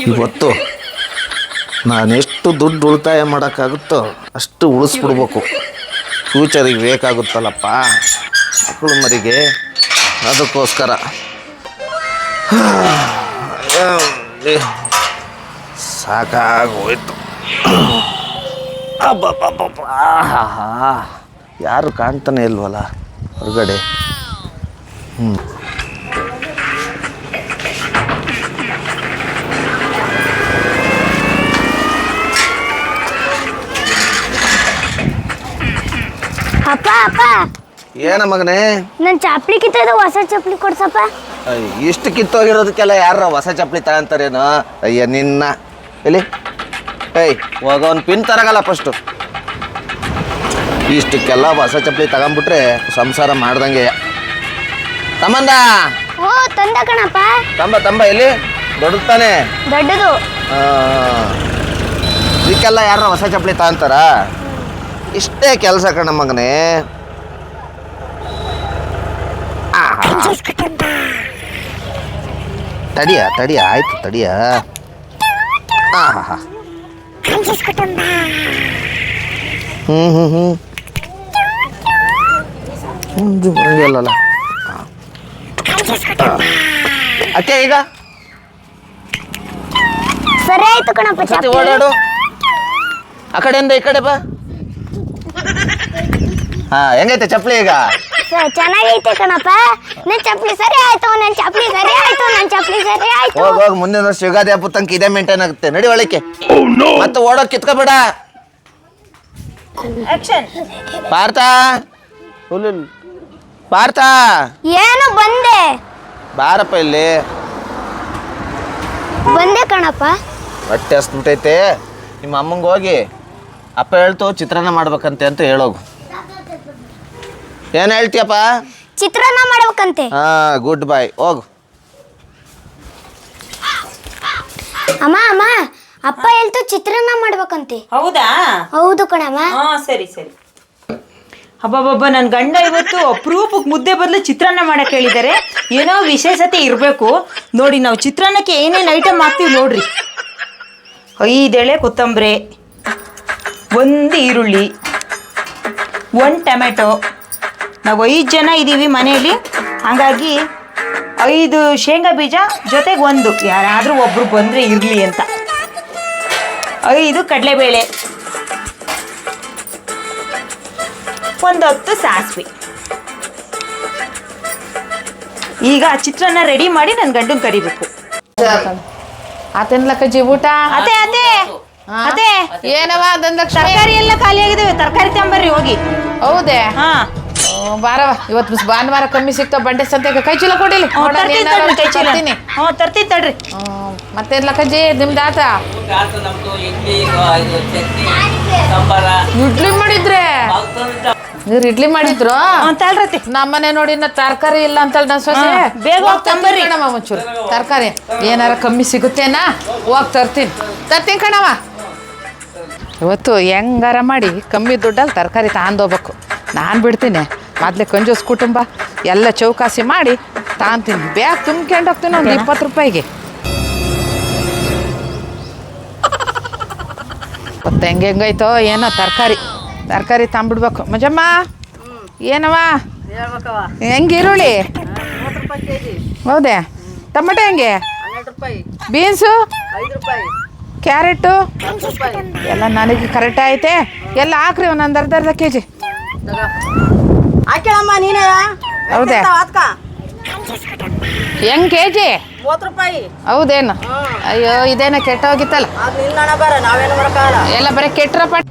ಇವತ್ತು ನಾನೆಷ್ಟು ದುಡ್ಡು ಉಳಿತಾಯ ಮಾಡೋಕ್ಕಾಗುತ್ತೋ ಅಷ್ಟು ಉಳಿಸ್ಬಿಡ್ಬೇಕು. ಫ್ಯೂಚರಿಗೆ ಬೇಕಾಗುತ್ತಲ್ಲಪ್ಪ ಮಕ್ಕಳು ಮರಿಗೆ. ಅದಕ್ಕೋಸ್ಕರ. ಸಾಕಾಗೋಯ್ತು. ಯಾರು ಕಾಣ್ತಾನೆ ಇಲ್ವಲ್ಲ ಹೊರಗಡೆ? ಅಪ್ಪ ಅಪ್ಪ ಏನ ಮಗನೇ? ನನ್ ಚಾಪ್ಲಿ ಕಿತ್ತದ ಹೊಸ ಚಪ್ಲಿ ಕೊಡ್ಸಪ್ಪ. ಅಯ್ಯ, ಇಷ್ಟು ಕಿತ್ತೋಗಿರೋದಕ್ಕೆಲ್ಲ ಯಾರ ಹೊಸ ಚಪ್ಪಲಿ ತಗೊಂತಾರೇನು? ಅಯ್ಯ ನಿನ್ನ. ಎಲ್ಲಿ? ಏಯ್ ಹೋಗ ಒಂದು ಪಿನ್ ತರಗಲ್ಲ ಫಸ್ಟು ಇಷ್ಟಕ್ಕೆಲ್ಲ ಹೊಸ ಚಪ್ಪಲಿ ತಗೊಂಡ್ಬಿಟ್ರೆ ಸಂಸಾರ ಮಾಡ್ದಂಗೆ. ತಮ್ಮಂದ? ಓ ತಂದ ಕಣಪ್ಪ. ತಂಬ ತಂಬ ಎಲ್ಲಿ? ದೊಡ್ಡದು ತಾನೆ? ದೊಡ್ಡದು. ಆ, ಇದಕ್ಕೆಲ್ಲ ಯಾರ ಹೊಸ ಚಪ್ಪಲಿ ತಗೊಂತಾರ? ಇಷ್ಟೇ ಕೆಲಸ ಕಣ ಮಗನೇ. ಆಹಾ. ತಡಿಯ ತಡಿಯ ಆಯ್ತು ತಡಿಯ. ಆಹಾ ಹ್ಞೂ ಹ್ಞೂ ಹ್ಞೂ ಮುಂಜು ಬರಂಗಿಲ್ಲಲ್ಲ. ಅಕ್ಕೆ ಈಗ? ಸರಿ ಆಯ್ತು ಕಣಪ್ಪ ಸತಿ ಓಡಾಡು. ಆ ಕಡೆಯಿಂದ ಈ ಕಡೆ ಬಾ. ಹಾ ಹೆಂಗೈತೆ ಚಪ್ಪಲಿ ಈಗ? ಚೆನ್ನಾಗೈತೆ ಕಣಪ್ಪ. ನನ್ ಚಪ್ಪಲಿ ಸರಿ ಆಯ್ತು ನನ್ ಚಪ್ಪಲಿ ಸರಿ ಆಯ್ತು ನನ್ನ ಚಪ್ಪಲಿ ಸರಿ ಆಯ್ತು. ಹೋಗ್ ಹೋಗ್ ಮುಂದಿನ ವರ್ಷ ಯುಗಾದಿ ಹಬ್ಬ ತನಕ ಇದೇ ಮೇಂಟೈನ್ ಆಗುತ್ತೆ. ನಡಿ ಒಳಕ್ಕೆ. ಮತ್ತೆ ಓಡೋಕ್ ಕಿತ್ಕೋಬೇಡ. ಪಾರ್ಥ. ಹುಲ್ಲು. ಪಾರ್ಥ. ಏನು ಬಂದೆ? ಬಾರಪ್ಪ ಇಲ್ಲಿ. ಬಂದೆ ಕಣಪ್ಪ. ಹೊಟ್ಟೆ ಹಸ್ಬಿಟ್ಟೈತೆ ನಿಮ್ಮ ಅಮ್ಮಂಗೆ ಹೋಗಿ ಅಪ್ಪ ಹೇಳ್ತು ಚಿತ್ರಾನ್ನ ಮಾಡ್ಬೇಕಂತೆ ಅಂತ ಹೇಳೋಗು. ಏನು ಹೇಳ್ತೀಯಪ್ಪ? ಚಿತ್ರಾನ್ನ ಮಾಡ್ಬೇಕಂತೆ. ಹಾ ಗುಡ್ ಬಾಯ್ ಹೋಗು. ಅಮ್ಮ ಅಮ್ಮ ಅಪ್ಪ ಹೇಳ್ತು ಚಿತ್ರಾನ್ನ ಮಾಡ್ಬೇಕಂತೆ. ಹೌದಾ? ಹೌದು ಕಣಮ್ಮ. ಹಾ ಸರಿ ಸರಿ. ಹಬ್ಬಬ್ಬಬ್ಬ ನನ್ನ ಗಂಡ ಇವತ್ತು ಅಪರೂಪಕ್ಕೆ ಮುದ್ದೆ ಬದಲು ಚಿತ್ರಾನ್ನ ಮಾಡಕ್ ಹೇಳಿದ್ದಾರೆ ಏನೋ ವಿಶೇಷತೆ ಇರಬೇಕು. ನೋಡಿ ನಾವು ಚಿತ್ರಾನ್ನಕ್ಕೆ ಏನೇನು ಐಟಮ್ ಹಾಕ್ತೀವಿ ನೋಡ್ರಿ. ಐದೆಳೆ ಕೊತ್ತಂಬರಿ ಒಂದು ಈರುಳ್ಳಿ ಒಂದು ಟೊಮೆಟೊ ನಾವು ಐದು ಜನ ಇದ್ದೀವಿ ಮನೆಯಲ್ಲಿ. ಹಾಗಾಗಿ ಐದು ಶೇಂಗಾ ಬೀಜ ಜೊತೆಗೆ ಒಂದು. ಯಾರಾದರೂ ಒಬ್ಬರು ಬಂದರೆ ಇರಲಿ ಅಂತ. ಐದು ಕಡಲೆಬೇಳೆ. ಒಂದು ಹತ್ತು ಸಾಸಿವೆ. ಈಗ ಚಿತ್ರಾನ್ನ ರೆಡಿ ಮಾಡಿ ನನ್ನ ಗಂಡನ್ ಕರಿಬೇಕು. ಆತೇನ್ಲಕ್ಕಜ್ಜಿ ಊಟ? ಅದೇ ಅದೇ ಅದೇ ಏನವ ದಂದಕ್ಷ ತರಕಾರಿ ಎಲ್ಲ ಖಾಲಿ ಆಗಿದಾವೆ. ತರಕಾರಿ ತಗೊಂಬರ್ರಿ ಹೋಗಿ. ಹೌದೇ? ಹಾ. ಬಾರವ ಇವತ್ತು ಭಾನುವಾರ ಕಮ್ಮಿ ಸಿಗ್ತಾವ. ಬಂಡೆ ಸಂತೆಗೆ ಕೈ ಚೀಲ ಕೊಡಿಲಿ ತರ್ತೀನಿ ತಡ್ರಿ ಹ್ಞೂ ತರ್ತೀನಿ ತಡ್ರಿ. ಮತ್ತೇನ್ಲಕ್ಕಜ್ಜಿ ನಿಮ್ದು ಆತ ಇಡ್ಲಿ ಮಾಡಿದ್ರೆ? ನೀರ್ ಇಡ್ಲಿ ಮಾಡಿದ್ರು? ನಮ್ಮನೆ ನೋಡಿ ಇನ್ನ ತರಕಾರಿ ಇಲ್ಲ ಅಂತ ನನ್ನ ಸೊಸೆ. ಬೇಗ ತಂಬರಿ. ಕಣವ ಒಂಚೂರು. ತರಕಾರಿ ಏನಾರ ಕಮ್ಮಿ ಸಿಗುತ್ತೇನಾ? ಹೋಗ್ ತರ್ತೀನಿ. ತರ್ತೀನಿ ಕಣವ ಇವತ್ತು ಹೆಂಗಾರ ಮಾಡಿ ಕಮ್ಮಿ ದುಡ್ಡಲ್ಲಿ ತರಕಾರಿ ತಗೊಂಡೋಗ್ಬೇಕು ನಾನು ಬಿಡ್ತೀನಿ. ಮೊದಲೇ ಕಂಜೂಸ್ ಕುಟುಂಬ ಎಲ್ಲ ಚೌಕಾಸಿ ಮಾಡಿ ತಗೊಂತೀನಿ ಬ್ಯಾಗ್ ತುಂಬ್ಕೊಂಡು ಹೋಗ್ತೀನಿ ಒಂದು ಇಪ್ಪತ್ತು ರೂಪಾಯಿಗೆ. ಮತ್ತೆ ಹೆಂಗೆ ಹೆಂಗೈತೋ ಏನೋ ತರಕಾರಿ ತರಕಾರಿ ತಂಬಿಡ್ಬೇಕು. ಮಜಮ್ಮ ಏನವ ಹೆಂಗೆ ಈರುಳ್ಳಿ? ಹೌದೇ? ಟೊಮೆಟೊ ಹೆಂಗೆ? ಬೀನ್ಸು? ಕ್ಯಾರೆಟು? ಎಲ್ಲ ನನಗೆ ಕರೆಕ್ಟ್ ಐತೆ. ಎಲ್ಲ ಹಾಕ್ರಿ ಒಂದೊಂದು ಅರ್ಧ ಅರ್ಧ ಕೆ ಜಿ ಹಾಕ್ಯಳಮ್ಮ ನೀನೇ? ಹೌದೇ? ಅದ್ಕ ಹೆಂಗ್ ಕೆ ಜಿ ಮೂವತ್ತು ರೂಪಾಯಿ. ಹೌದೇನು? ಅಯ್ಯೋ ಇದೇನ ಕೆಟ್ಟ ಹೋಗಿತ್ತಲ್ಲ ನಿಲ್ಲಣ ಬರ ನಾವೇನು ಎಲ್ಲ ಬರೀ ಕೆಟ್ಟರ ಪಟ್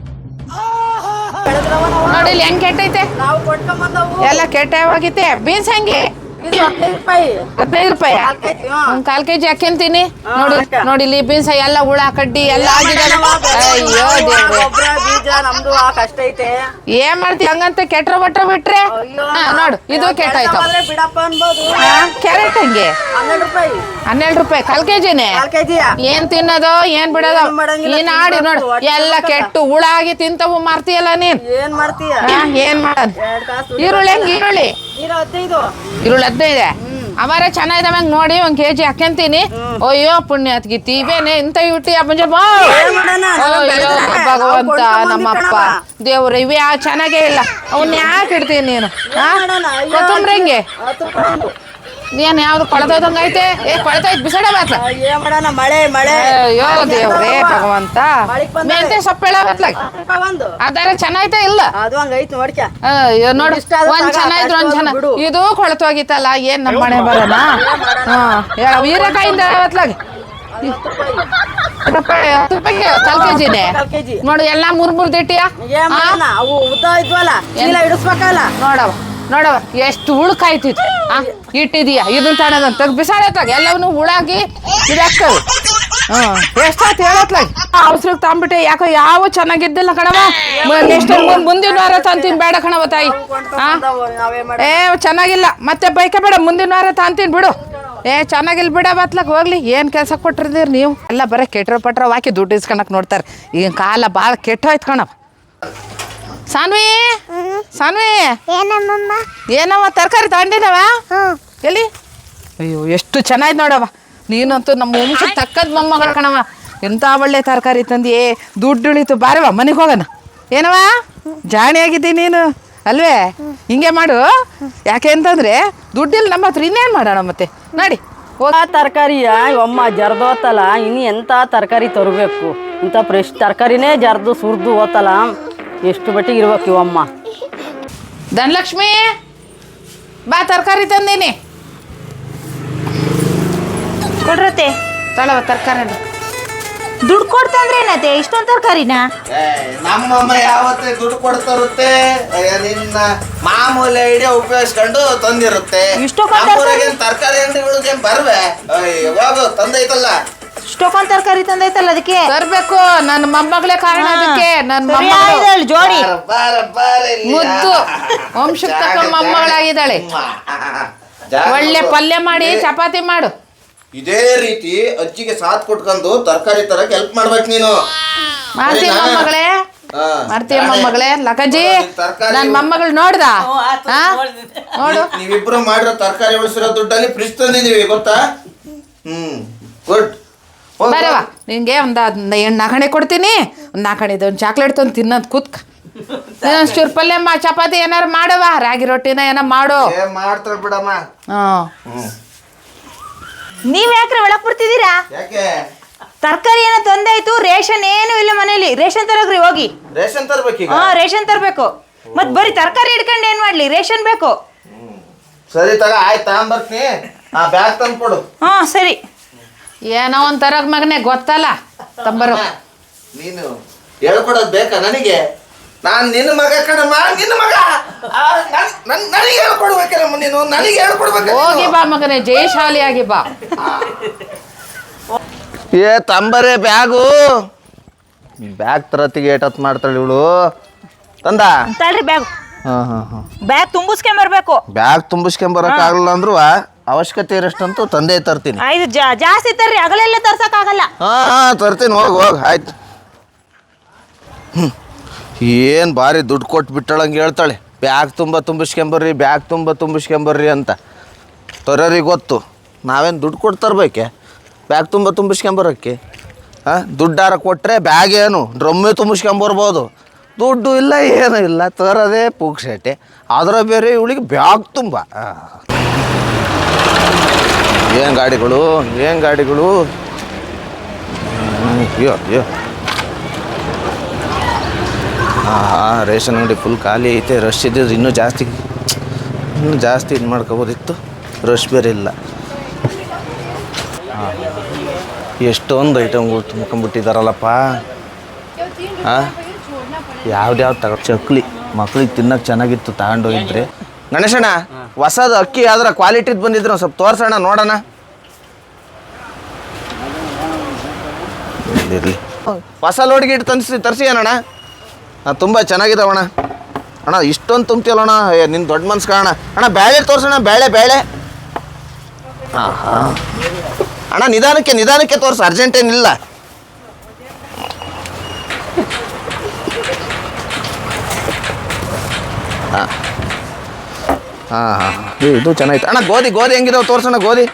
ನೋಡಿ ಇಲ್ಲಿ ಹೆಂಗ್ ಕೆಟ್ಟೈತೆ? ನಾವು ಎಲ್ಲ ಕೆಟ್ಟ ಹೋಗಿತ್ತೆ ಬೀನ್ಸ್ ಹೆಂಗೆ? ಹದಿನೈದು ರೂಪಾಯಿ. ಕಾಲ್ ಕೆಜಿ. ಒಂದು ಕಾಲು ಕೆ ಜಿ ಹಾಕ್ಯಂತೀನಿ ನೋಡಿ. ನೋಡಿ ಇಲ್ಲಿ ಬೀನ್ಸ ಎಲ್ಲ ಹುಳ ಕಡ್ಡಿ ಎಲ್ಲ ಆಗಿದೆ ಅಯ್ಯೋ ದೇವ್ರೆ. ಏನ್ ಮಾಡ್ತಿ? ಹಂಗಂತ ಕೆಟ್ರ ಬಟ್ರ ಬಿಟ್ರೆ? ನೋಡು ಇದು ಕೆಟ್ಟಾಯ್ತು ಕ್ಯಾರೆಟ್ ಹಂಗೆ? ಹನ್ನೆರಡು ರೂಪಾಯಿ. ಕಾಲ್ ಕೆಜಿನೇ? ಕೆಜಿ ಏನ್ ತಿನ್ನೋದು ಏನ್ ಬಿಡೋದು? ಏನ್ ಆಡಿ ಈ ನಾಡಿ ಎಲ್ಲ ಕೆಟ್ಟು ಹುಳ ಆಗಿ ತಿಂತವು ಮಾರ್ತೀಯಲ್ಲ ನೀನ್? ಏನ್ ಮಾಡ್ತೀಯ? ಹಾ, ಏನ್ ಮಾಡೋದು ಈರುಳ್ಳಿ ಹೆಂಗ್ ಈರುಳ್ಳಿ? ಈರುಳ್ಳಿ ಹದಿನೈದೆ. ಅವರ ಚೆನ್ನಾಗಿದಾವೆ ಹಂಗ್ ನೋಡಿ ಒಂದ್ ಕೆಜಿ ಹಾಕ್ಯಂತೀನಿ. ಅಯ್ಯೋ ಪುಣ್ಯ ಪುಣ್ಯಾತ್ಗಿತ್ತಿ ಇವೇನೆ ಇಂತ ಇಟ್ಟಿ ಅಯ್ಯೋ ಭಗವಂತ ನಮ್ಮಪ್ಪ ದೇವ್ರ ಇವೆ ಚೆನ್ನಾಗೇ ಇಲ್ಲ. ಅವನ್ನ ಯಾಕೆ ಇಡ್ತೀನಿ ನೀನು? ಅಯ್ಯೋ, ಹೆಂಗೆ? ನೀನ್ ಯಾವ್ದು ಕೊಳತೋದಂಗ ಐತೆ? ಏ ಕೊಳತೈತ್ ಬಿಸಾಡ ಬಾತ್ಲ ಏನ್ ಮಾಡೋಣ ಮಳೆ ಮಳೆ. ಅಯ್ಯೋ ದೇವ್ರೇ ಭಗವಂತ. ಮೆಂತೆ ಸೊಪ್ಪೆಳ ಬಾತ್ಲಾಗ ಒಂದು. ಅದಾರ ಚೆನ್ನಾಯ್ತಾ ಇಲ್ಲ? ಅದು ಹಂಗೈತ್ ನೋಡ್ಕ ಅಯ್ಯೋ ನೋಡು ಒಂದ್ ಚೆನ್ನಾಗಿದ್ರು ಒಂದ್ ಚೆನ್ನ ಇದು ಕೊಳತೋಗಿತ್ತಲ್ಲ ಏನ್ ನಮ್ಮ ಮನೆ ಬರೋಣ? ಹಾ ಹೀರೆಕಾಯಿಂದ ಕಾಲ್ ನೋಡು ಎಲ್ಲಾ ಮೂರ್ ಮೂರ್ ದಿಟ್ಟಿಯ ಏನ್ ಅವು ಉದ್ದ ಇದ್ವಲ್ಲ ಎಲ್ಲ ಇಡಿಸ್ಬೇಕಲ್ಲ. ನೋಡವ ನೋಡವ ಎಷ್ಟು ಹುಳುಕಾಯ್ತಿತ್ತು ಆ, ಇಟ್ಟಿದೀಯ. ಇದನ್ನ ತಣದಂತ ತೆಗ್ ಬಿಸಾಡತ್ಲಾಗ ಎಲ್ಲವನ್ನೂ ಹುಳಾಗಿ ಇದಾಗ್ತವೆ ಹಾ ಎಷ್ಟಾಯ್ತು ಹೇಳತ್ಲಾಗ. ಅವಸರಕ್ಕೆ ತಂಬಿಟ್ಟೆ. ಯಾಕೋ ಯಾವ ಚೆನ್ನಾಗಿದ್ದಿಲ್ಲ ಕಣವ ನೆಕ್ಸ್ಟ್ ಮುಂದಿನ ವಾರ ತಂತೀನಿ ಬೇಡ ಕಣವ ತಾಯಿ. ಏ, ಚೆನ್ನಾಗಿಲ್ಲ. ಮತ್ತೆ ಬೈಕ ಬೇಡ. ಮುಂದಿನ ವಾರ ತಾಂತೀನಿ ಬಿಡು. ಏ ಚೆನ್ನಾಗಿಲ್ಲ ಬಿಡ ಬತ್ಲಕ್ ಹೋಗ್ಲಿ. ಏನು ಕೆಲಸ ಕೊಟ್ಟಿರ್ತೀರಿ ನೀವು? ಎಲ್ಲ ಬರೀ ಕೆಟ್ರ ಪಟ್ರ ಹಾಕಿ ದುಡ್ಡು ಇಸ್ಕೊಳಕ್ ನೋಡ್ತಾರೆ. ಈಗ ಕಾಲ ಭಾಳ ಕೆಟ್ಟೋಯ್ತು ಕಣವ. ಸಾನ್ವಿ? ಸಾನ್ವಿ? ಏನವ ತರಕಾರಿ ತಗೊಂಡಿನವ ಹ್ಮ್ ಎಲ್ಲಿ? ಅಯ್ಯೋ ಎಷ್ಟು ಚೆನ್ನಾಗಿ ನೋಡವ ನೀನಂತೂ ನಮ್ಮ ವಂಶಕ್ಕೆ ತಕ್ಕದ ಮೊಮ್ಮಗಳ ಕಣವ ಎಂಥ ಒಳ್ಳೆ ತರಕಾರಿ ತಂದಿ ದುಡ್ಡು ಇಳಿತು ಬಾರವ ಮನೆಗೆ ಹೋಗೋಣ. ಏನವ ಜಾಣಿ ಆಗಿದ್ದಿ ನೀನು? ಅಲ್ವೇ? ಹಿಂಗೆ ಮಾಡು. ಯಾಕೆ ಅಂತಂದ್ರೆ ದುಡ್ಡಿಲ್ಲ ನಮ್ಮ ಹತ್ರ ಇನ್ನೇನು ಮಾಡೋಣ ಮತ್ತೆ? ನೋಡಿ. ತರಕಾರಿಯ ಅಮ್ಮ ಜರ್ದೋತಲ್ಲ ಇನ್ನು ಎಂತ ತರಕಾರಿ ತರಬೇಕು? ಇಂಥ ಫ್ರೆಶ್ ತರಕಾರಿನೇ ಜರ್ದು ಸುರಿದು ಓತಲ್ಲ ಎಷ್ಟು ಬಟ್ಟಿಗೆ ಇರ್ಬೇಕು ಇವಮ್ಮ ಧನಲಕ್ಷ್ಮಿ ಬಾ ತರಕಾರಿ ತಂದೀನಿ. ಕೊಡ್ರತ್ತೆ ತಳವ ತರಕಾರಿ ದುಡ್ಡು ಕೊಡ್ತಂದ್ರೆ ಏನತ್ತೆ? ಇಷ್ಟೊಂದು ತರಕಾರಿನ? ನಮ್ಮಮ್ಮ ಯಾವತ್ತೇ ದುಡ್ಡು ಕೊಡ್ತಾರುತ್ತೆ? ಅಯ್ಯ, ನಿನ್ನ ಮಾಮೂಲಿ ಐಡಿಯಾ ಉಪಯೋಗಿಸ್ಕೊಂಡು ತಂದಿರುತ್ತೆ. ಇಷ್ಟೊಂದು ತರಕಾರಿ ಅಂಗಡಿಗಳಿಗೆ ಬರ್ವೆ? ಯಾವಾಗ ಹೋಗು ತಂದೈತಲ್ಲ. ಇಷ್ಟೊಂದು ತರಕಾರಿ ತಂದೈತಲ್ಲ ಅದಕ್ಕೆ? ತರ್ಬೇಕು. ನನ್ನ ಮೊಮ್ಮಗಳೇ ಕಾರಣ ಅದಕ್ಕೆ. ನನ್ನ ಸರಿ ಮೊಮ್ಮಗಳು. ಆಯ್ತಲ್ಲ ಜೋಡಿ. ಬಾರ, ಬಾರ, ಬಾರ ಮುದ್ದು. ವಂಶಕ್ಕೆ ತಕ್ಕ ಮೊಮ್ಮಗಳಾಗಿದ್ದಾಳೆ. ಒಳ್ಳೆ ಪಲ್ಯ ಮಾಡಿ ಚಪಾತಿ ಮಾಡು. ಇದೇ ರೀತಿ ಅಜ್ಜಿಗೆ ಸಾಥ್ ಕೊಟ್ಕೊಂಡು ತರಕಾರಿ ತರಕ್ ಹೆಲ್ಪ್ ಮಾಡ್ಬೇಕು ನೀನು. ಮಾಡ್ತೀಯ ಸರಿನಾ? ಮೊಮ್ಮಗಳೇ? ಹಾ. ಮಾಡ್ತೀಯ ನಾಳೆ ಮೊಮ್ಮಗಳೇ? ಲಕಜಿ ತರ್ಕಾರಿ ನನ್ನ ಮೊಮ್ಮಗಳು ನೋಡ್ದ? ಹಾ? ನೋಡು. ನೀವ್- ನೀವಿಬ್ರು ಮಾಡಿರೋ ತರಕಾರಿ ಉಳಿಸಿರೋ ದುಡ್ಡಲ್ಲಿ ಫ್ರಿಜ್ ತಂದಿದೀವಿ ಗೊತ್ತಾ? ಹ್ಮ್. ಗುಡ್ ಬರವ ನಿಂಗೆ ಒಂದು ಏನು ನಾಲ್ಕಣೆ ಕೊಡ್ತೀನಿ. ಒಂದು ನಾಲ್ಕಣೆ ಒಂದು ಚಾಕ್ಲೇಟ್ ತಂದು ತಿನ್ನೋದು ಕೂತ್ಕ. ಚೂರು ಪಲ್ಯ ಮಾ ಚಪಾತಿ ಏನಾರು ಮಾಡವ ರಾಗಿ ರೊಟ್ಟಿನ ಏನೋ ಮಾಡು. ಮಾಡ್ತಾರ ಬಿಡಮ್ಮ. ಹ್ಮ್. ನೀವ್ ಯಾಕ್ರೆ ಒಳಗ್ ಬರ್ತಿದ್ದೀರಾ? ಯಾಕೆ? ತರಕಾರಿ ಏನೋ ಆಯ್ತು ರೇಷನ್ ಏನು ಇಲ್ಲ ಮನೇಲಿ. ರೇಷನ್ ತರೋಗ್ರಿ ಹೋಗಿ. ರೇಷನ್ ತರ್ಬೇಕೀಗ ಹಾ ರೇಷನ್ ತರಬೇಕು. ಮತ್ ಬರಿ ತರಕಾರಿ ಹಿಡ್ಕೊಂಡು ಏನ್ ಮಾಡ್ಲಿ? ರೇಷನ್ ಬೇಕು. ಸರಿ ತಗ ಆಯ್ತು ತಗೊಂಬರ್ತೀನಿ ಆ ಬ್ಯಾಗ್ ತಂದು ಕೊಡು ಹಾ ಸರಿ. ಏನೋ ಒಂದು ತರಗ ಮಗನೇ ಗೊತ್ತಲ್ಲ? ತಂಬರು. ನೀನು ಹೇಳ್ಕೊಡೋದು ಬೇಕಾ ನನಗೆ? ನಾನು ನಿನ್ನ ಮಗ ಕಣಮ್ಮ ನಿನ್ನ ಮಗ. ಆ, ನನ್- ನನ್- ನನಗೆ ಹೇಳ್ಕೊಡ್ಬೇಕಲ್ಲಮ್ಮ ನೀನು? ನನಗೆ ಹೇಳ್ಕೊಡ್ಬೇಕು ಹೋಗಿ ಬಾ ಮಗನೇ ಜಯಶಾಲಿಯಾಗಿ ಬಾ. ಏ ತಂಬರೇ ಬ್ಯಾಗು. ಬ್ಯಾಗ್ ತರತ್ತಿಗೆ ಏಟತ್ ಮಾಡ್ತಾಳೆ ಇವಳು. ತಂದ. ತಳ್ರಿ ಬ್ಯಾಗ್. ಹಾಂ ಹಾಂ ಹಾಂ. ಬ್ಯಾಗ್ ತುಂಬಿಸ್ಕೊಂಬರ್ಬೇಕು ಬ್ಯಾಗ್ ಆಗಲ್ಲ ಅಂದ್ರು ಅವಶ್ಯಕತೆ ಇರಷ್ಟಂತೂ ತಂದೆ ತರ್ತೀನಿ. ಜಾ- ಜಾಸ್ತಿ ತರ್ರಿ ಹಗಲೆಲ್ಲ ತರ್ಸಕ್ ಆಗಲ್ಲ. ಹಾಂ ಹಾಂ ತರ್ತೀನಿ ಹೋಗಿ ಹೋಗಿ ಆಯ್ತು. ಹ್ಞೂ ಏನು ಭಾರಿ ದುಡ್ಡು ಕೊಟ್ಟು ಬಿಟ್ಟಳಂಗೆ ಹೇಳ್ತಾಳೆ. ಬ್ಯಾಗ್ ತುಂಬ ತುಂಬಿಸ್ಕೊಂಬರ್ರಿ ಬ್ಯಾಗ್ ತುಂಬ ತುಂಬಿಸ್ಕೊಂಬರ್ರಿ ಅಂತ. ತರೋರಿಗೆ ಗೊತ್ತು. ನಾವೇನು ದುಡ್ಡು ಕೊಟ್ಟು ತರಬೇಕೆ? ಬ್ಯಾಗ್ ತುಂಬ ತುಂಬಿಸ್ಕೊಂಬರಕ್ಕೆ ಹಾಂ ದುಡ್ಡಾರ ಕೊಟ್ಟರೆ ಬ್ಯಾಗ್ ಏನು? ಡ್ರಮ್ಮೆ ತುಂಬಿಸ್ಕೊಂಬರ್ಬೋದು ದುಡ್ಡು ಇಲ್ಲ, ಏನೂ ಇಲ್ಲ. ತರೋದೇ ಪುಕ್ಸೆಟ್ಟೆ ಅದರ ಬೇರೆ ಇವಳಿಗೆ ಬ್ಯಾಗ್ ತುಂಬ. ಏನು ಗಾಡಿಗಳು? ಏನು ಗಾಡಿಗಳು? ಅಯ್ಯೋ ಅಯ್ಯೋ. ಹಾಂ ರೇಷನ್ ಅಂಗಡಿ ಫುಲ್ ಖಾಲಿ ಐತೆ. ರಶ್ ಇದ್ದಿದ್ರೆ ಇನ್ನೂ ಜಾಸ್ತಿ ಇನ್ನೂ ಜಾಸ್ತಿ ಇದು ಮಾಡ್ಕೋಬೋದಿತ್ತು. ರಶ್ ಬೇರೆ ಇಲ್ಲ. ಎಷ್ಟೊಂದು ಐಟಮ್ಗಳು ತುಂಬ್ಕೊಂಬಿಟ್ಟಿದಾರಲ್ಲಪ್ಪ ಹಾಂ ಯಾವ್ದ್ಯಾವ್ದು ತಗೋ ಚಕ್ಲಿ. ಮಕ್ಳಿಗೆ ತಿನ್ನಕ್ಕೆ ಚೆನ್ನಾಗಿತ್ತು ತಗೊಂಡೋಗಿದ್ರೆ ಗಣೇಶಣ್ಣ, ಹೊಸದು ಅಕ್ಕಿ ಯಾವ್ದಾರ ಕ್ವಾಲಿಟಿದು ಬಂದಿದ್ರೆ ಸ್ವಲ್ಪ ತೋರ್ಸೋಣ ನೋಡೋಣ ಹೊಸ ಲೋಡ್ಗೆ ಇಟ್ಟು ತರಿಸಿ ತರಿಸಿ ಏನಣ್ಣ ತುಂಬ ಚೆನ್ನಾಗಿದಾವಣ್ಣ ಅಣ್ಣ. ಇಷ್ಟೊಂದು ತುಂಬ್ತಿಯಲ್ಲಣ್ಣ ನಿನ್ ದೊಡ್ಡ ಮನ್ಸು ಕಾಣ ಅಣ್ಣ ಬೇಳೆ ತೋರ್ಸೋಣ ಬೇಳೆ ಬೇಳೆ ಅಣ್ಣ, ನಿಧಾನಕ್ಕೆ ನಿಧಾನಕ್ಕೆ ತೋರಿಸು, ಅರ್ಜೆಂಟ್ ಹಾಂ. ಹಾಂ ಹಾಂ ಇದು ಚೆನ್ನಾಗಿತ್ತು. ಅಣ್ಣ, ಗೋಧಿ ಗೋಧಿ ಹೆಂಗಿದಾವೆ ತೋರಿಸೋಣ ಗೋಧಿ?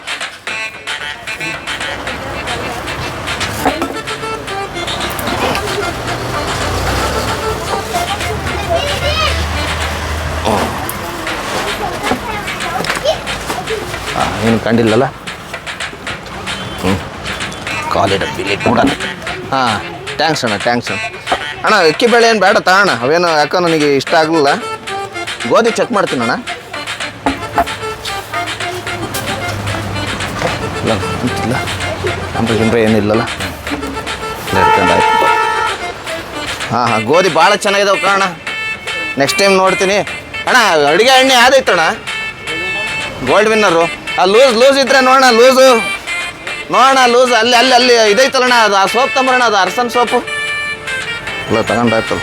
ಏನು ಕಂಡಿಲ್ಲಲ್ಲ? ಹ್ಞೂ ಖಾಲಿ ಡಬ್ಬಿಲಿ ಕೂಡ. ಹಾಂ ಥ್ಯಾಂಕ್ಸ್ ಅಣ್ಣ ಥ್ಯಾಂಕ್ಸ್ ಅಣ್ಣ. ಅಣ್ಣ, ಅಕ್ಕಿ ಬೇಳೆ ಏನು ಬೇಡ, ತಗೋಣ. ಅವೇನು ಯಾಕೋ ನನಗೆ ಇಷ್ಟ ಆಗಲಿಲ್ಲ. ಗೋಧಿ ಚೆಕ್ ಮಾಡ್ತೀನಿ ಅಣ್ಣ. ಇಲ್ಲ, ಅಂತಿಲ್ಲ. ಗಿಂಬ್ರೆ ಏನಿಲ್ಲಲ್ಲ. ಹಾಂ ಹಾಂ, ಗೋಧಿ ಭಾಳ ಚೆನ್ನಾಗಿದಾವೆ ಕಾಣ ನೆಕ್ಸ್ಟ್ ಟೈಮ್ ನೋಡ್ತೀನಿ. ಅಣ್ಣ, ಅಡುಗೆ ಎಣ್ಣೆ ಅಣ್ಣ? ಗೋಲ್ಡ್ ವಿನ್ನರು ಆ ಲೂಸ್ ಲೂಸ್ ಇದ್ರೆ ನೋಡೋಣ ಲೂಸು ನೋಡೋಣ ಲೂಸ್ ಅಲ್ಲಿ ಅಲ್ಲಿ ಅಲ್ಲಿ ಇದೈತಲ್ಲಣ್ಣ, ಅದು ಆ ಸೋಪ್ ತಂಬರೋಣ, ಅದು ಅರ್ಸನ್ ಸೋಪು. ಎಲ್ಲ ತಗೊಂಡಾಯ್ತಲ್ಲ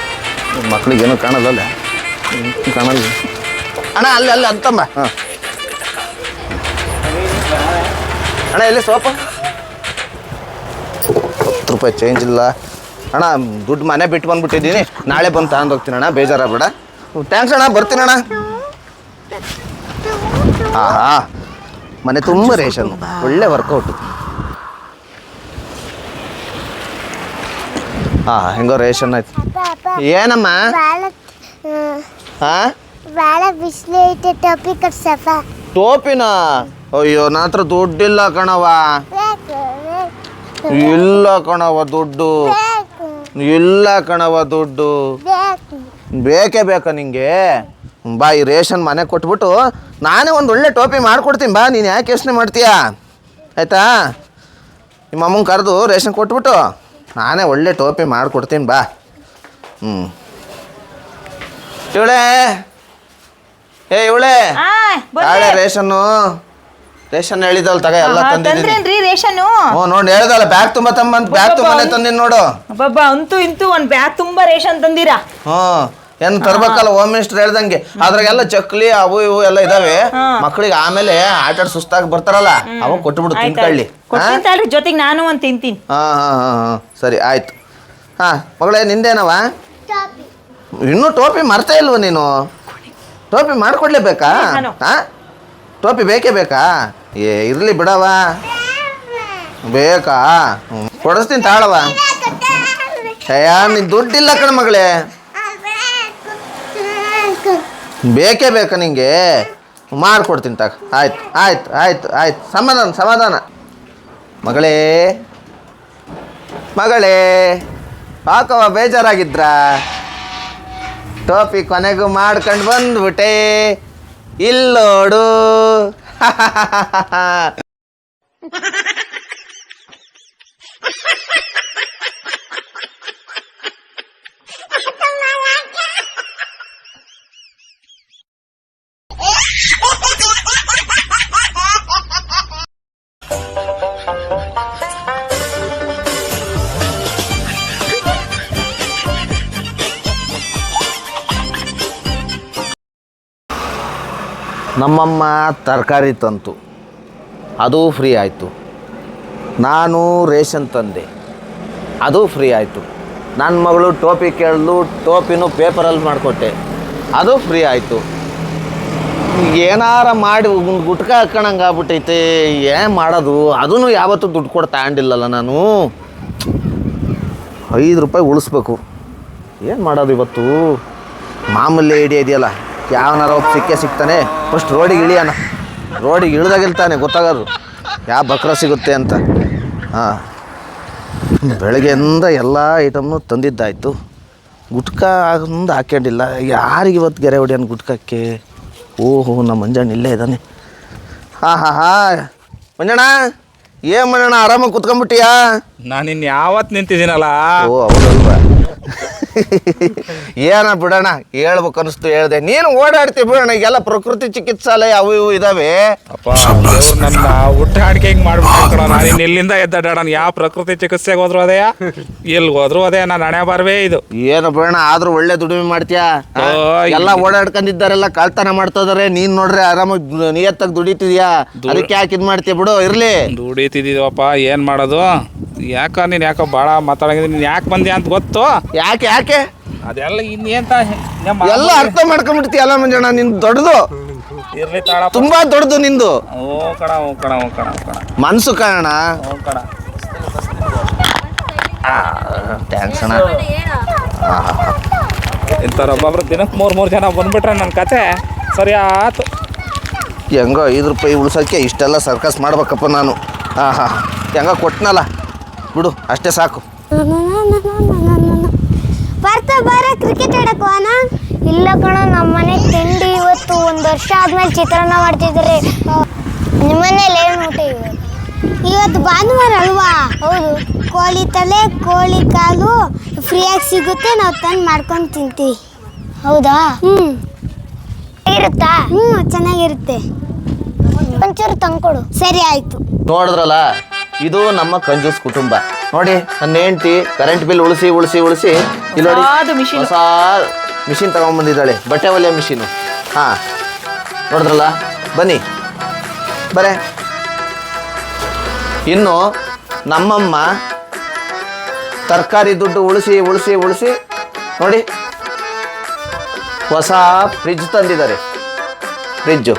ಮಕ್ಳಿಗೆ ಏನೂ ಕಾಣಲ್ಲ ಕಾಣಲ್ಲ ಅಣ್ಣ ಅಲ್ಲಿ ಅಲ್ಲಿ ಅಂತಮ್ಮ ಹಾಂ. ಅಣ್ಣ ಎಲ್ಲಿ ಸೋಪ? ಹತ್ತು ರೂಪಾಯಿ ಚೇಂಜ್ ಇಲ್ಲ. ಅಣ್ಣ ದುಡ್ಡು ಮನೆ ಬಿಟ್ಟು ಬಂದ್ಬಿಟ್ಟಿದ್ದೀನಿ. ನಾಳೆ ಬಂದು ತಗೊಂಡು ಹೋಗ್ತೀನಿ ಅಣ್ಣ ಬೇಜಾರಾಗಬೇಡ. ಥ್ಯಾಂಕ್ಸ್ ಅಣ್ಣ ಬರ್ತೀನಿ ಅಣ್ಣ. ಆಹಾ ಹಾಂ. ಮನೆ ತುಂಬ ರೇಷನ್ ಒಳ್ಳೆ ವರ್ಕೌಟು ಹಾಂ ಹೆಂಗೋ ರೇಷನ್ ಆಯ್ತು. ಏನಮ್ಮ? ಹಾಂ ಭಾಳ ಬಿಸಿಲು ಐತೆ ಟೋಪಿ ಕಟ್ಸಪ್ಪ ಟೋಪಿನ? ಅಯ್ಯೋ ನನ್ನ ಹತ್ರ ದುಡ್ಡಿಲ್ಲ ಕಣವ ಇಲ್ಲ ಕಣವ ದುಡ್ಡು. ಇಲ್ಲ ಕಣವ ದುಡ್ಡು. ಬೇಕೇ. ಬೇಕಾ ನಿಂಗೆ. ಬಾ ಈ ರೇಷನ್ ಮನೆ ಕೊಟ್ಬಿಟ್ಟು ನಾನೇ ಒಂದು ಒಳ್ಳೆ ಟೋಪಿ ಮಾಡ್ಕೊಡ್ತೀನಿ ಬಾ ನೀನು ಯಾಕೆ ಯೋಚನೆ ಮಾಡ್ತೀಯಾ? ಆಯ್ತಾ? ನಿಮ್ಮ ಅಮ್ಮನ ಕರೆದು ರೇಷನ್ ಕೊಟ್ಬಿಟ್ಟು ನಾನೇ ಒಳ್ಳೆ ಟೋಪಿ ಮಾಡ್ಕೊಡ್ತೀನಿ ಬಾ. ಹ್ಞೂ ಇವಳೆ? ಏ ಇವಳೆ? ಆ, ರೇಷನ್ನು. ರೇಷನ್ ಹೇಳಿದಲ್ ತಗ ಎಲ್ಲ ಆಹಾ, ತಂದಿದ್ದೀನಿ. ತಂದ್ರೇನ್ರಿ ಓ ಹ್ಞೂ ನೋಡಿ ಹೇಳ್ದಲ್ಲ ಬ್ಯಾಗ್ ತುಂಬ ತಮ್ಮ ಬ್ಯಾಗ್ ತುಂಬಾನೇ ತಂದಿನಿ ನೋಡು. ಬಾಬಾ ಅಂತೂ ಇಂತೂ ಒಂದ್ ಬ್ಯಾಗ್ ತುಂಬಾ ರೇಷನ್ ತಂದಿರಾ? ಹ್ಞೂ ಏನ್ ತರ್ಬೇಕಲ್ಲ ಹೋಮ್ ಮಿನಿಸ್ಟರ್ ಹೇಳ್ದಂಗೆ. ಅದ್ರಾಗೆಲ್ಲ ಚಕ್ಲಿ ಅವು ಇವು ಎಲ್ಲ ಇದಾವೆ. ಮಕ್ಳಿಗೆ ಆಮೇಲೆ ಆಟ ಆಡ್ ಸುಸ್ತಾಗಿ ಬರ್ತಾರಲ್ಲ ಅವು ಕೊಟ್ಬಿಡು ತಿನ್ಕೊಳ್ಳಿ ಜೊತೆಗೆ ನಾನು ಒಂದ್ ತಿಂತೀನಿ. ಹಾ ಹಾ ಹಾ ಹಾ. ಸರಿ ಆಯ್ತು. ಹಾ ಮಗಳೇ ನಿಂದೇನವ? ಇನ್ನೂ ಟೋಪಿ ಮರ್ತಾ ಇಲ್ವ ನೀನು? ಟೋಪಿ ಮಾಡ್ಕೊಡ್ಲೇಬೇಕಾ. ಹಾ ಟೋಪಿ ಬೇಕೇ ಬೇಕಾ? ಏ ಇರ್ಲಿ ಬಿಡವ ಬೇಕಾ. ಕೊಡಿಸ್ತೀನಿ ತಾಳವ ಅಯ್ಯ ನೀನು ದುಡ್ಡಿಲ್ಲ ಕಣ ಮಗಳೇ. ಬೇಕೇ ಬೇಕಾ ನಿಂಗೆ. ಮಾಡ್ಕೊಡ್ತೀನಿ ತಗ ಆಯ್ತು ಆಯ್ತು ಆಯ್ತು ಆಯ್ತು. ಸಮಾಧಾನ ಸಮಾಧಾನ. ಮಗಳೇ ಮಗಳೇ ಪಾಕವ ಬೇಜಾರಾಗಿದ್ರ? ಟೋಪಿ ಕೊನೆಗೂ ಮಾಡ್ಕೊಂಡು ಬಂದ್ಬಿಟ್ಟೆ. ಇಲ್ಲೋಡು. ನಮ್ಮಮ್ಮ ತರಕಾರಿ ತಂತು. ಅದು ಫ್ರೀ ಆಯಿತು. ನಾನು ರೇಷನ್ ತಂದೆ. ಅದು ಫ್ರೀ ಆಯಿತು. ನನ್ನ ಮಗಳು ಟೋಪಿ ಕೇಳಿದ್ಲು ಟೋಪಿನೂ ಪೇಪರಲ್ಲಿ ಮಾಡಿಕೊಟ್ಟೆ. ಅದು ಫ್ರೀ ಆಯಿತು. ಏನಾರ ಮಾಡಿ ಗುಟ್ಕ ಹಾಕೋಣಂಗೆ ಆಗ್ಬಿಟ್ಟೈತೆ. ಏನು ಮಾಡೋದು? ಅದನ್ನು ಯಾವತ್ತೂ ದುಡ್ಡು ಕೊಟ್ಟು ತಗೊಂಡಿಲ್ಲಲ್ಲ ನಾನು. ಐದು ರೂಪಾಯಿ ಉಳಿಸ್ಬೇಕು. ಏನು ಮಾಡೋದು ಇವತ್ತು? ಮಾಮೂಲಿ ಐಡಿಯಾ ಇದೆಯಲ್ಲ? ಯಾವನಾರ ಸಿಕ್ಕೇ ಸಿಗ್ತಾನೆ ಫಸ್ಟ್ ರೋಡಿಗೆ ಇಳಿಯೋಣ. ರೋಡಿಗೆ ಇಳ್ದಾಗಿಲ್ತಾನೆ ಗೊತ್ತಾಗೋದು. ಯಾವ ಬಕ್ರ ಸಿಗುತ್ತೆ ಅಂತ. ಹಾಂ. ಬೆಳಗ್ಗೆಯಿಂದ ಎಲ್ಲ ಐಟಮ್ನು ತಂದಿದ್ದಾಯಿತು. ಗುಟ್ಕ ಮುಂದೆ ಹಾಕ್ಯಂಡಿಲ್ಲ. ಯಾರಿಗೆ ಇವತ್ತು ಗೆರೆ ಹೊಡಿಯೋಣ ಗುಟ್ಕಕ್ಕೆ? ಓಹೋ, ನಮ್ಮ ಮಂಜಣ್ಣ ಇಲ್ಲೇ ಇದ್ದಾನೆ. ಹಾಂ ಹಾಂ ಹಾಂ. ಮಂಜಣ್ಣ, ಏನು ಮಂಜಣ್ಣ, ಆರಾಮಾಗಿ ಕುತ್ಕೊಂಬಿಟ್ಟಿಯಾ ನಾನು ಇನ್ನು ಯಾವತ್ತು ನಿಂತಿದ್ದೀನಲ್ಲ? ಓ ಹೌದಲ್ವಾ? ಏನ ಬಿಡೋಣ? ಹೇಳ್ಬೇಕು ಅನಿಸ್ತು ಹೇಳ್ದೆ. ನೀನು ಓಡಾಡ್ತಿ ಬಿಡೋಣ ಈಗೆಲ್ಲ ಪ್ರಕೃತಿ ಚಿಕಿತ್ಸಾಲಯ ಅವು ಇವು ಇದಾವೆ. ಅಪ್ಪ ದೇವ್ರು ನನ್ನ ಹುಟ್ಟಾಡಿಕೆ ಹಿಂಗೆ ಮಾಡ್ಬಿಟ್ಟು ನಾನು ಇಲ್ಲಿಂದ ಎದ್ದಾಡೋಣ ಯಾವ ಪ್ರಕೃತಿ ಚಿಕಿತ್ಸೆಗೆ ಹೋದ್ರು ಅದೇ? ಎಲ್ಲಿ ಹೋದ್ರು ಅದೇ ನಾನು ಹಣೆ ಬಾರ್ವೇ ಇದು. ಏನು ಬಿಡೋಣ ಆದ್ರೂ ಒಳ್ಳೆ ದುಡಿಮೆ ಮಾಡ್ತೀಯಾ? ಆ? ಓ, ಎಲ್ಲ ಓಡಾಡ್ಕೊಂಡಿದ್ದಾರೆಲ್ಲ ಕಳ್ತನ ಮಾಡ್ತಾ ನೀನ್ ನೋಡ್ರೆ ಆರಾಮಾಗಿ ನಿಯತ್ತಾಗಿ ದುಡಿತಿದ್ಯಾ? ಅದಕ್ಕೆ ಯಾಕೆ ಇದ್ ಮಾಡ್ತೀಯ ಬಿಡು ಇರ್ಲಿ. ದುಡಿತಿದ್ದೀವಪ್ಪ ಏನ್ ಮಾಡೋದು? ಯಾಕ ನೀನು ಯಾಕೋ ಭಾಳ ಮಾತಾಡಂಗಿದ್ರೆ ನೀನು ಯಾಕೆ ಬಂದ್ಯಾ ಅಂತ ಗೊತ್ತು? ಯಾಕೆ ಯಾಕೆ? ಅದೆಲ್ಲ ಇನ್ನೇಂತ ನಮ್ಮ ಎಲ್ಲ ಅರ್ಥ ಮಾಡ್ಕೊಂಡ್ಬಿಡ್ತೀಯಲ್ಲ ಮಂಜಣ್ಣ ನಿನ್ ದೊಡ್ಡದು. ಇರ್ಲಿ ತಾಳ ತುಂಬಾ ದೊಡ್ಡದು ನಿಂದು. ಓ ಕಣ ಓ ಕಣ ಓ ಕಣ ಓ ಕಣ. ಮನ್ಸು ಕಾರಣ ಓ ಕಣ. ಥ್ಯಾಂಕ್ಸ್ ಅಣ್ಣ. ಇಂಥವ್ರು ಒಬ್ಬೊಬ್ರು ದಿನಕ್ಕೆ ಮೂರು ಮೂರು ಜನ ಬಂದ್ಬಿಟ್ರೆ ನನ್ನ ಕತೆ ಸರಿ ಆತು ಹೆಂಗೋ ಐದು ರೂಪಾಯಿ ಉಳ್ಸೋಕ್ಕೆ ಇಷ್ಟೆಲ್ಲ ಸರ್ಕಸ್ ಮಾಡ್ಬೇಕಪ್ಪ ನಾನು. ಹಾಂ ಹಾಂ ಹೆಂಗ ಕೊಟ್ನಲ್ಲ. ಬಿಡು ಅಷ್ಟೇ ಸಾಕು. ಬರ್ತಾ ಬರ ಕ್ರಿಕೆಟ್ ಆಡಕ್ ಹೋಗೋಣ ಇಲ್ಲ ಕಣ ನಮ್ಮ ಮನೆ ತಿಂಡಿ ಇವತ್ತು ಒಂದು ವರ್ಷ ಆದ್ಮೇಲೆ ಚಿತ್ರಾನ್ನ ಮಾಡ್ತಿದ್ದಾರೆ. ನಿಮ್ಮನೇಲಿ ಏನು ಊಟ ಇವತ್ತು? ಇವತ್ತು ಭಾನುವಾರ ಅಲ್ವಾ? ಹೌದು. ಕೋಳಿ ತಲೆ ಕೋಳಿ ಕಾಲು ಫ್ರೀಯಾಗಿ ಸಿಗುತ್ತೆ ನಾವು ತಂದು ಮಾಡ್ಕೊಂಡು ತಿಂತೀವಿ. ಹೌದಾ? ಹ್ಞೂ ಇರುತ್ತಾ ಹ್ಞೂ ಚೆನ್ನಾಗಿರುತ್ತೆ. ಒಂಚೂರು ತಂದ್ಕೊಡು. ಸರಿ ಆಯಿತು. ನೋಡಿದ್ರಲ್ಲ? ಇದು ನಮ್ಮ ಕಂಜೂಸ್ ಕುಟುಂಬ. ನೋಡಿ ನನ್ನ ಹೆಂಡತಿ ಕರೆಂಟ್ ಬಿಲ್ ಉಳಿಸಿ ಉಳಿಸಿ ಉಳಿಸಿ ಇಲ್ಲಿ ನೋಡಿ machine. ಹೊಸ ಮಿಷಿನ್ ತಗೊಂಡ್ಬಂದಿದ್ದಾಳೆ. ಬಟ್ಟೆ ಒಲೆಯ ಮಿಷಿನು ಹಾ. ನೋಡಿದ್ರಲ್ಲ? ಬನ್ನಿ. ಬರೇ. ಇನ್ನು ನಮ್ಮಮ್ಮ ತರಕಾರಿ ದುಡ್ಡು ಉಳಿಸಿ ಉಳಿಸಿ ಉಳಿಸಿ ನೋಡಿ ಹೊಸ ಫ್ರಿಜ್ ತಂದಿದ್ದಾರೆ. ಫ್ರಿಜ್ಜು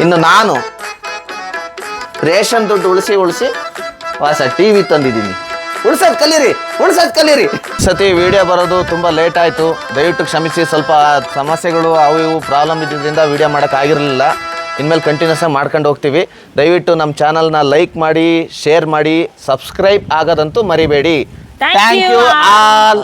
ಇನ್ನು ನಾನು ರೇಷನ್ ದುಡ್ಡು ಉಳಿಸಿ ಉಳಿಸಿ ಹೊಸ ಟಿ ವಿ ತಂದಿದ್ದೀನಿ. ಉಳ್ಸೋದು ಕಲೀರಿ ಉಳ್ಸೋದು ಕಲೀರಿ. ಸತಿ ವಿಡಿಯೋ ಬರೋದು ತುಂಬ ಲೇಟ್ ಆಯಿತು. ದಯವಿಟ್ಟು ಕ್ಷಮಿಸಿ ಸ್ವಲ್ಪ ಸಮಸ್ಯೆಗಳು ಅವು ಇವು ಪ್ರಾಬ್ಲಮ್ ಇದ್ದಿದ್ದರಿಂದ ವಿಡಿಯೋ ಮಾಡೋಕ್ಕಾಗಿರಲಿಲ್ಲ ಇನ್ಮೇಲೆ ಕಂಟಿನ್ಯೂಸ್ ಆಗಿ ಮಾಡ್ಕೊಂಡು ಹೋಗ್ತೀವಿ. ದಯವಿಟ್ಟು ನಮ್ಮ ಚಾನಲ್ನ ಲೈಕ್ ಮಾಡಿ ಶೇರ್ ಮಾಡಿ ಸಬ್ಸ್ಕ್ರೈಬ್ ಆಗೋದಂತೂ ಮರಿಬೇಡಿ. Thank you all